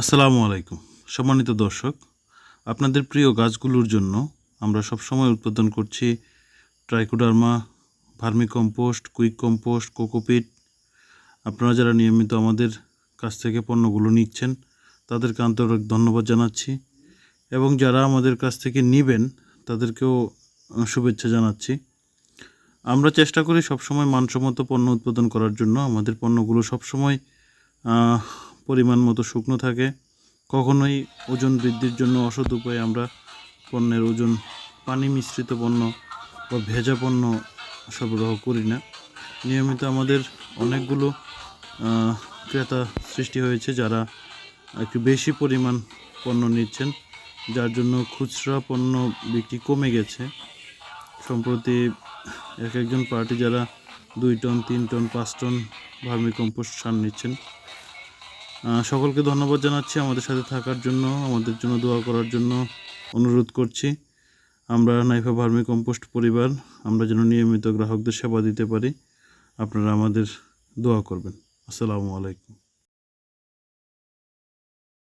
আসসালামু আলাইকুম। সম্মানিত দর্শক, আপনাদের প্রিয় গাছগুলোর জন্য আমরা সব সময় উৎপাদন করছি trichoderma vermi compost quick compost cocopeat আপনারা যারা নিয়মিত আমাদের কাছ থেকে পণ্যগুলো নিচ্ছেন, তাদেরকে আন্তরিক ধন্যবাদ জানাচ্ছি এবং যারা আমাদের কাছ থেকে নেবেন, তাদেরকেও শুভেচ্ছা জানাচ্ছি। আমরা চেষ্টা করি সবসময় মানসম্মত পণ্য উৎপাদন করার জন্য। আমাদের পণ্যগুলো সবসময় পরিমাণ মতো শুকনো থাকে, কখনোই ওজন বৃদ্ধির জন্য অসৎ উপায়ে আমরা পণ্যের ওজন, পানি মিশ্রিত পণ্য বা ভেজা পণ্য সরবরাহ করি না। নিয়মিত আমাদের অনেকগুলো ক্রেতা সৃষ্টি হয়েছে যারা একটু বেশি পরিমাণ পণ্য নিচ্ছেন, যার জন্য খুচরা পণ্য বিক্রি কমে গেছে। সম্প্রতি এক একজন পার্টি যারা দুই টন, তিন টন, পাঁচ টন ভার্মি কম্পোস্ট সার নিচ্ছেন সকলকে ধন্যবাদ জানাচ্ছি আমাদের সাথে থাকার জন্য, আমাদের জন্য দোয়া করার জন্য অনুরোধ করছি। আমরা নাইফা ভার্মি কম্পোস্ট পরিবার, আমরা যেন নিয়মিত গ্রাহকদের সেবা দিতে পারি। আপনারা আমাদের দোয়া করবেন। আসসালামু আলাইকুম।